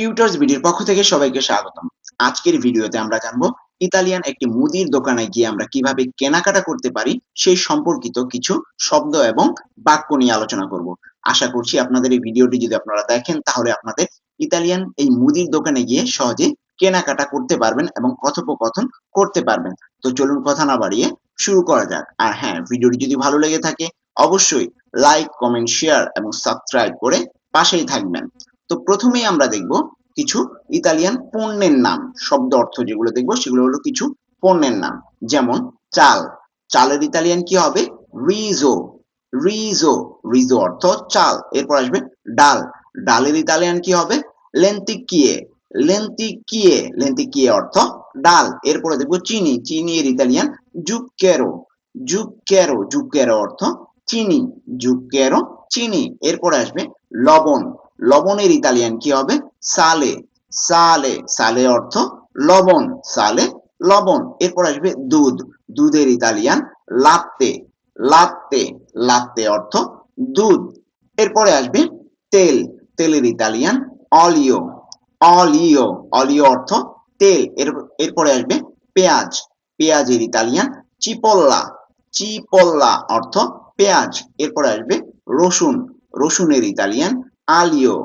Tutors ভিডিওর পক্ষ থেকে সবাইকে স্বাগতম। আজকের ভিডিওতে আমরা জানব, ইতালিয়ান একটি মুদির দোকানে গিয়ে আমরা কীভাবে কেনাকাটা করতে পারি, সেই সম্পর্কিত কিছু শব্দ এবং বাক্য নিয়ে আলোচনা করব। আশা করছি আপনাদের এই ভিডিওটি যদি আপনারা দেখেন, তাহলে আপনাদের ইতালিয়ান এই মুদির দোকানে গিয়ে সহজে কেনাকাটা করতে পারবেন এবং কথোপকথন করতে পারবেন। তো চলুন কথা না বাড়িয়ে শুরু করা যাক। আর হ্যাঁ ভিডিওটি যদি ভালো লেগে থাকে, অবশ্যই লাইক, কমেন্ট, শেয়ার এবং সাবস্ক্রাইব করে পাশেই থাকবেন। তো প্রথমেই আমরা দেখব কিছু ইতালিয়ান পণ্যের নাম, শব্দ অর্থ যেগুলো দেখব সেগুলো হলো কিছু পণ্যের নাম। যেমন চাল। চালের ইতালিয়ান কি হবে? রিজো। রিজো। রিজো অর্থ চাল। এরপর আসবে ডাল। ডালের ইতালিয়ান কি হবে? লেন্তিকিয়ে। লেন্তিকিয়ে। লেন্তিকিয়ে অর্থ ডাল। এরপরে দেখব চিনি। চিনি এর ইতালিয়ান জুক্কেরো। জুক্কেরো। জুক্কেরো অর্থ চিনি। জুক্কেরো চিনি। এরপরে আসবে লবণ। লবণের ইতালিয়ান কি হবে? সালে। সালে সালে অর্থ লবণ। সালে লবণ। এরপর আসবে দুধ। দুধের ইতালিয়ান লাত্তে। লাত্তে। লাত্তে অর্থ দুধ। এরপরে আসবে তেল। তেলের ইতালিয়ান অলিও। অলিও। অলিও অর্থ তেল। এরপরে আসবে পেঁয়াজ। পেঁয়াজের ইতালিয়ান চিপল্লা। চিপল্লা অর্থ পেঁয়াজ। এরপরে আসবে রসুন। রসুনের ইতালিয়ান আলিও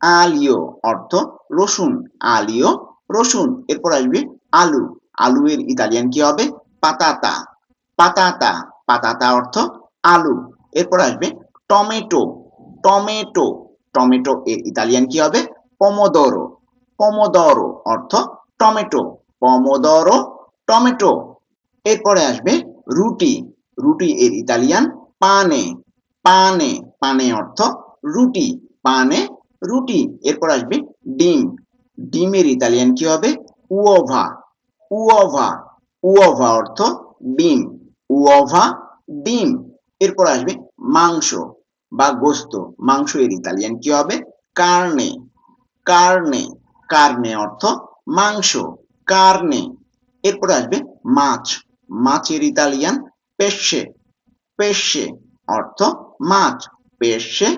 আলিও অর্থ রসুন, আলিও রসুন। এরপর আসবে আলু। আলু এর ইতালিয়ান কি হবে? পাতাতা। পাতাতা। পাতাতা অর্থ আলু। এরপর আসবে টমেটো। টমেটো। টমেটো এর ইতালিয়ান কি হবে? পমোদরো। পমোদরো অর্থ টমেটো। পমোদরো, টমেটো। এরপরে আসবে রুটি। রুটি এর ইতালিয়ান পানে। পানে। পানে অর্থ রুটি। পানে রুটি, এরপর আসবে ডিম। ডিমের ইতালিয়ান কি হবে? উওভা। উওভা। উওভা অর্থ ডিম। উওভা ডিম। এরপর আসবে মাংস বা গোস্ত। মাংস এর ইতালিয়ান কি হবে? কার্নে। কার্নে। কার্নে অর্থ মাংস। কার্নে। এরপর আসবে মাছ। মাছের ইতালিয়ান পেশে পেশে অর্থ মাছ। পেশে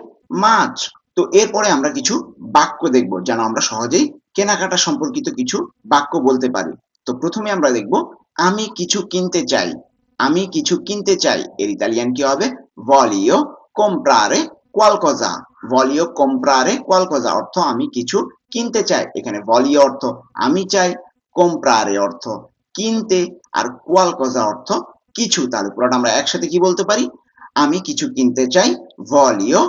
মাছ। তো এরপরে আমরা কিছু বাক্য দেখব, যেন আমরা সহজেই কেনাকাটা সম্পর্কিত কিছু বাক্য বলতে পারি। তো প্রথমে আমরা দেখব, আমি কিছু কিনতে চাই। আমি কিছু কিনতে চাই। এর ইতালিয়ান কি হবে? ভলিও comprare qualcosa ভলিও comprare qualcosa, অর্থ আমি কিছু কিনতে চাই। এখানে ভলিও অর্থ আমি চাই, comprare অর্থ কিনতে, আর qualcosa অর্থ কিছু। তাহলে পুরোটা আমরা একসাথে কি বলতে পারি? আমি কিছু কিনতে চাই ভলিও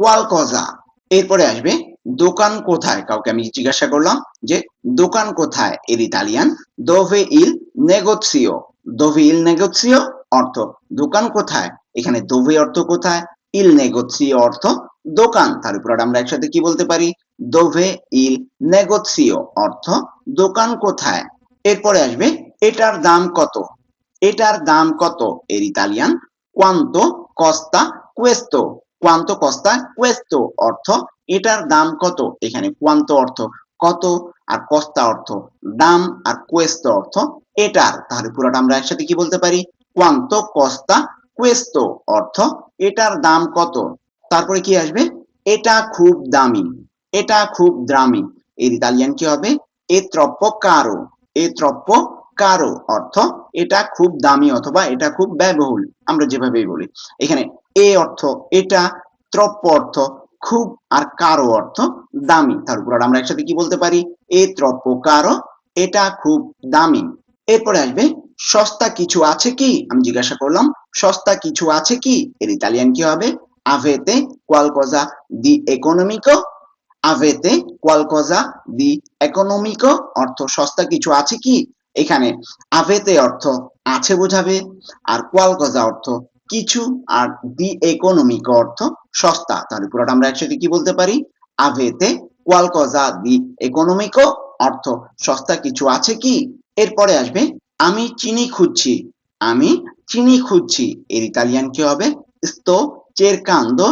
comprare qualcosa এরপরে আসবে, দোকান কোথায়? কাউকে আমি জিজ্ঞাসা করলাম যে, দোকান কোথায়? এর ইতালিয়ান দোভে ইল নেগোসিও দোভে ইল নেগোসিও অর্থ, দোকান কোথায়? এখানে দোভে অর্থ কোথায়? ইল নেগোসিও অর্থ, দোকান তার উপর আমরা একসাথে কি বলতে পারি? দোভে ইল নেগোসিও অর্থ, দোকান কোথায়? এরপরে আসবে, এটার দাম কত? এটার দাম কত? এর ইতালিয়ান কোয়ান্তো কস্তা কুয়েস্তো কোয়ান্তো কস্তা কুয়েস্তো অর্থ এটার দাম কত? এখানে কোয়ান্তো অর্থ, কত আর কস্তা অর্থ, দাম আর কুয়েস্তো অর্থ, এটার। তাহলে পুরোটা আমরা একসাথে কি বলতে পারি? কোয়ান্তো কস্তা কুয়েস্তো অর্থ, এটার দাম কত? তারপরে কি আসবে? এটা খুব দামি, এটা খুব দামি। এর ইতালিয়ান কি হবে? এ ত্রপ্প কারও এ ত্রপ্প কারও অর্থ, এটা খুব দামি অথবা এটা খুব ব্যয়বহুল। আমরা যেভাবেই বলি। এখানে এ অর্থ, এটা ত্রপ্প অর্থ, খুব আর কারও অর্থ দামি। তার উপর আমরা একসাথে কি বলতে পারি? এ ত্রপ্প কারও, এটা খুব দামি। এরপরে আসবে, সস্তা কিছু আছে কি? আমি জিজ্ঞাসা করলাম, সস্তা কিছু আছে কি? এর ইতালিয়ান কি হবে? আভেতে qualcosa di economico? আভেতে qualcosa di economico? অর্থ, সস্তা কিছু আছে কি? এখানে আভেতে অর্থ আছে বোঝাবে, আর qualcosa অর্থ কিছু আর দি ইকোনমিক অর্থ সস্তা। তাহলে পুরোটা আমরা একসাথে কি বলতে পারি? আভেতে qualcosa di economico অর্থ সস্তা কিছু আছে কি? এরপরে আসবে, আমি চিনি খুঁজছি। আমি চিনি খুঁজছি। এর ইতালিয়ান কি হবে? sto cercando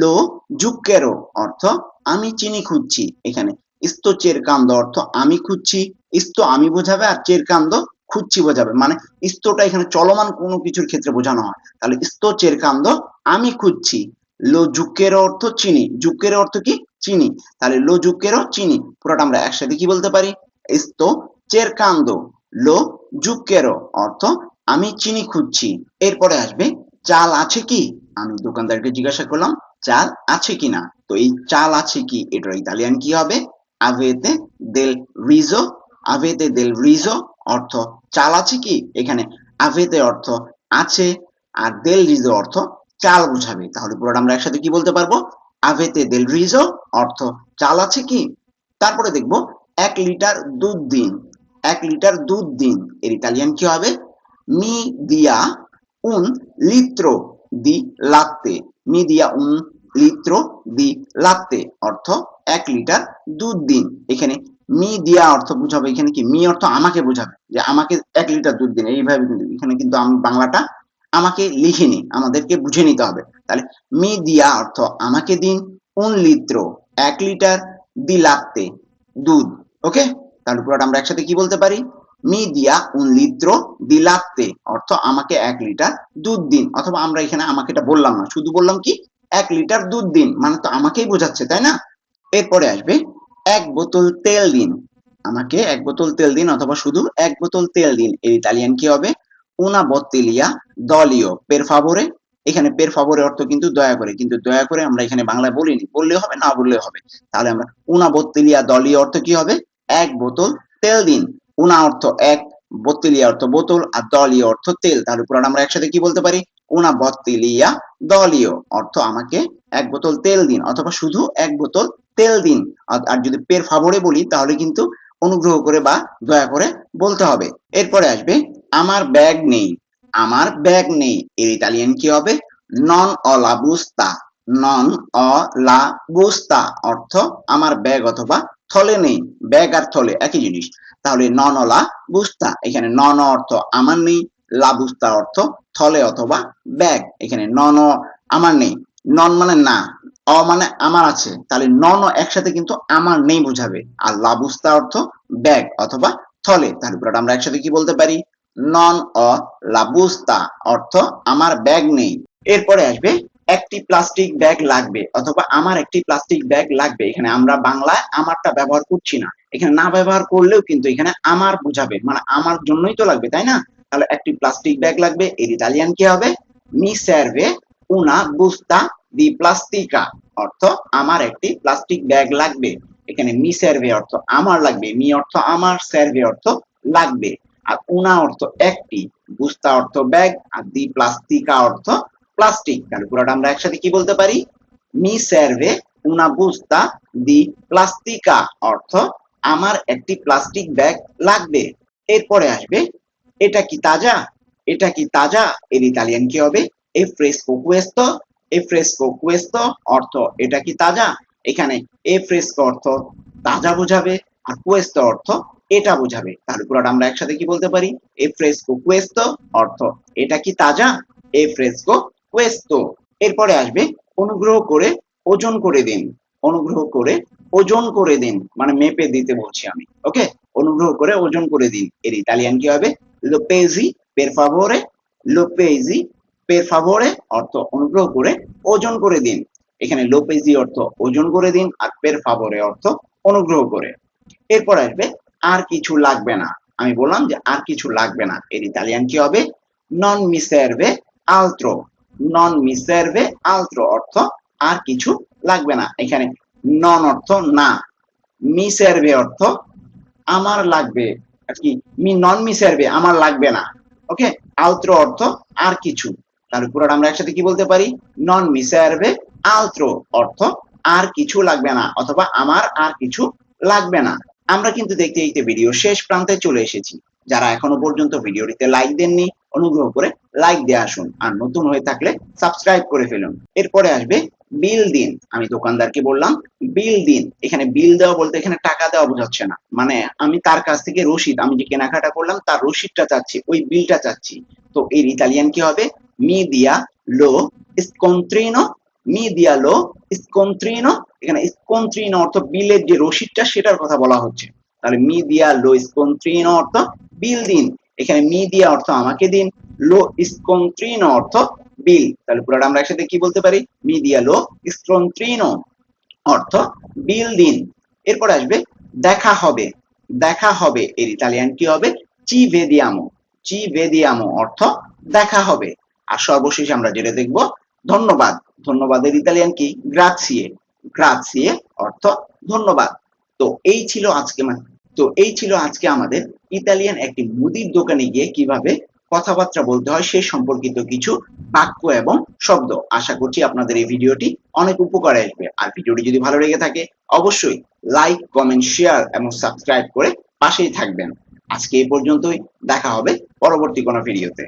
lo zucchero অর্থ আমি চিনি খুঁজছি। এখানে sto cercando অর্থ আমি খুঁজছি। sto আমি বোঝাবে আর cercando খুঁজছি বোঝাবে মানে স্তোটা এখানে চলমান কোনো কিছুর ক্ষেত্রে বোঝানো হয়। তাহলে sto cercando আমি খুঁজছি। লো জুকের অর্থ চিনি। জুকের অর্থ কি? চিনি। তাহলে লো জুকেরো চিনি। পুরোটা আমরা একসাথে কি বলতে পারি? এস্তো চেরকান্দো লো জুকেরো অর্থ আমি চিনি খুঁজছি। এরপরে আসবে, চাল আছে কি? আমি দোকানদারকে জিজ্ঞাসা করলাম, চাল আছে কিনা? তো এই চাল আছে কি? এটা ইতালিয়ান কি হবে? আভেতে দেল রিজো আভেতে দেল রিজো অর্থ চাল আছে কি? এখানে আভেতে অর্থ আছে আর দেল রিজো অর্থ চাল বোঝাবে তাহলে পুরোটা আমরা একসাথে কি বলতে পারব? আভেতে দেল রিজো অর্থ চাল আছে কি? তারপরে দেখব এক লিটার দুধ দিন। এক লিটার দুধ দিন। এর ইতালিয়ান কি হবে? মি দিয়া un litro di latte মি দিয়া un litro di latte অর্থ এক লিটার দুধ দিন। এখানে মি দিয়া অর্থ বুঝাবে, এখানে কি? মি অর্থ আমাকে বোঝাবে, যে আমাকে এক লিটার দুধ দিন। এইভাবে এখানে কিন্তু আমি বাংলাটা আমাকে লিখিনি, আমাদেরকে বুঝে নিতে হবে। তাহলে মি দিয়া অর্থ আমাকে দিন un litro এক লিটার দি লাত্তে দুধ, ওকে? তাহলে পুরোটা আমরা একসাথে কি বলতে পারি? মি দিয়া un litro di latte অর্থ আমাকে এক লিটার দুধ দিন। অথবা আমরা এখানে আমাকে এটা বললাম না, শুধু বললাম কি? এক লিটার দুধ দিন মানে তো আমাকেই বোঝাচ্ছে, তাই না? এরপরে আসবে এক বোতল তেল দিন। আমাকে এক বোতল তেল দিন অথবা শুধু এক বোতল তেল দিন। এর ইতালিয়ান কি হবে? Una bottiglia d'olio, per favore এখানে পের ফাভরে অর্থ কিন্তু দয়া করে। কিন্তু দয়া করে আমরা এখানে বাংলায় বলিনি। বললে হবে, না বললে হবে। তাহলে আমরা উনা বত্তিলিয়া দলীয় অর্থ কি হবে? এক বোতল তেল দিন। উনা অর্থ এক বত্তিলিয়া অর্থ বোতল আর দলীয় অর্থ তেল। তাহলে পুরান আমরা একসাথে কি বলতে পারি? উনা বত্তিলিয়া দলীয় অর্থ আমাকে এক বোতল তেল দিন, অথবা শুধু এক বোতল তেল দিন। আর যদি পের ফাভরে বলি, তাহলে কিন্তু অনুগ্রহ করে বা দয়া করে বলতে হবে। এরপরে আসবে, আমার ব্যাগ নেই। আমার ব্যাগ নেই। এর ইতালিয়ান কি হবে? নন অলা বুস্তা নন অলা বুস্তা অর্থ, আমার ব্যাগ অথবা থলে নেই। ব্যাগ আর থলে, একই জিনিস। তাহলে নন অলা বুস্তা এখানে নন অর্থ, আমার নেই। লা বুস্তা অর্থ, থলে অথবা ব্যাগ। এখানে নন আমার নেই। নন মানে না, অ মানে আমার আছে। তাহলে নন একসাথে কিন্তু আমার নেই বোঝাবে। আর লাবুস্তা অর্থ ব্যাগ অথবা থলে। তাহলে পুরোটা আমরা একসাথে কি বলতে পারি? নন অ লাবুস্তা অর্থ আমার ব্যাগ নেই। এরপরে আসবে একটি প্লাস্টিক ব্যাগ লাগবে অথবা আমার একটি প্লাস্টিক ব্যাগ লাগবে। এখানে আমরা বাংলায় আমারটা ব্যবহার করছি না। এখানে না ব্যবহার করলেও কিন্তু এখানে আমার বোঝাবে। মানে আমার জন্যই তো লাগবে, তাই না? তাহলে একটি প্লাস্টিক ব্যাগ লাগবে, এর ইতালিয়ান কি হবে? মি সার্ভে উনা বুস্তা দি প্লাস্টিকা অর্থ আমার একটি প্লাস্টিক ব্যাগ লাগবে। এখানে মি সার্ভে অর্থ আমার লাগবে, মি অর্থ আমার সার্ভে অর্থ লাগবে। আর উনা অর্থ একটি, বুস্তা অর্থ ব্যাগ, আর দি প্লাস্টিকা অর্থ প্লাস্টিক। তাহলে পুরোটা আমরা একসাথে কি বলতে পারি? মি সার্ভে উনা বুস্তা দি প্লাস্টিকা অর্থ আমার একটি প্লাস্টিক ব্যাগ লাগবে। এরপরে আসবে, এটা কি তাজা? এটা কি তাজা? এর ইতালিয়ান কি হবে? এ ফ্রেস্কো কুয়েস্তো এ ফ্রেস্কো কুয়েস্তো অর্থ এটা কি তাজা? এখানে এ অর্থ তাজা বোঝাবে, আর কুয়েস্তো অর্থ এটা বোঝাবে। তাহলে পুরোটা আমরা একসাথে কি বলতে পারি? এ ফ্রেস্কো কুয়েস্তো অর্থ এটা কি তাজা? এ ফ্রেস্কো কুয়েস্তো এরপরে আসবে, অনুগ্রহ করে ওজন করে দিন। অনুগ্রহ করে ওজন করে দিন। মানে মেপে দিতে বলছি আমি ওকে অনুগ্রহ করে ওজন করে দিন। এর ইতালিয়ান কি হবে? লোপেজি পের ফাভোরে লোপেজি পের ফাভোরে অর্থ অনুগ্রহ করে ওজন করে দিন। এখানে লোপেজি অর্থ, ওজন করে দিন আর পের ফাভোরে অর্থ অনুগ্রহ করে। এরপর আসবে, আর কিছু লাগবে না। আমি বললাম যে, আর কিছু লাগবে না। এর ইতালিয়ান কি হবে? নন মিসার্ভে আলত্রো নন মিসার্ভে আলত্রো অর্থ আর কিছু লাগবে না। এখানে নন অর্থ না। মিসার্ভে অর্থ আমার লাগবে। আর কি? মি নন মিসার্ভে আমার লাগবে না। ওকে আলত্রো অর্থ আর কিছু। তাহলে পুরোটা আমরা একসাথে কি বলতে পারি? নন মিসার্ভে আলত্রো অর্থ, আর কিছু লাগবে না, অথবা আমার আর কিছু লাগবে না। আমরা কিন্তু দেখতে দেখতে ভিডিও শেষ প্রান্তে চলে এসেছি। যারা এখনও পর্যন্ত ভিডিওটিতে লাইক দেননি, অনুগ্রহ করে লাইক দিয়ে আসুন। আর নতুন হয়ে থাকলে সাবস্ক্রাইব করে ফেলুন। এরপরে আসবে বিল দিন। আমি দোকানদারকে বললাম বিল দিন। এখানে বিল দেওয়া বলতে এখানে টাকা দেওয়া বোঝাচ্ছে না। মানে আমি তার কাছ থেকে রসিদ, আমি যে কেনাকাটা করলাম, তার রসিদটা চাচ্ছি, ওই বিলটা চাচ্ছি। তো এর ইতালিয়ান কি হবে? মি দিয়া লো স্কন্ত্রিনো মি দিয়া লো স্কন্ত্রিনো এখানে স্কন্ত্রিনো অর্থ বিলের যে রসিদটা সেটার কথা বলা হচ্ছে। তাহলে মি দিয়া লো স্কন্ত্রিনো অর্থ বিল দিন। এখানে মি দিয়া অর্থ আমাকে দিন লো স্কন্ত্রিনো অর্থ বিল তাহলে পুরোটা আমরা একসাথে কি বলতে পারি? মি দিয়া লো স্কন্ত্রিনো অর্থ বিল দিন। এরপর আসবে, দেখা হবে। দেখা হবে, এর ইতালিয়ান কি হবে? চি ভেদিয়ামো চি ভেদিয়ামো অর্থ দেখা হবে। আর সর্বশেষ আমরা যেটা দেখব, ধন্যবাদ। ধন্যবাদের ইতালিয়ান কি? গ্রাছিয়ে গ্রাছিয়ে অর্থ ধন্যবাদ। তো এই ছিল আজকে মা- তো এই ছিল আজকে আমাদের ইতালিয়ান একটি মুদির দোকানে গিয়ে কীভাবে কথাবার্তা বলতে হয় সে সম্পর্কিত কিছু বাক্য এবং শব্দ। আশা করছি আপনাদের এই ভিডিওটি অনেক উপকারে আসবে। আর ভিডিওটি যদি ভালো লেগে থাকে, অবশ্যই লাইক কমেন্ট শেয়ার এবং সাবস্ক্রাইব করে পাশেই থাকবেন। আজকে এই পর্যন্তই। দেখা হবে পরবর্তী কোনো ভিডিওতে।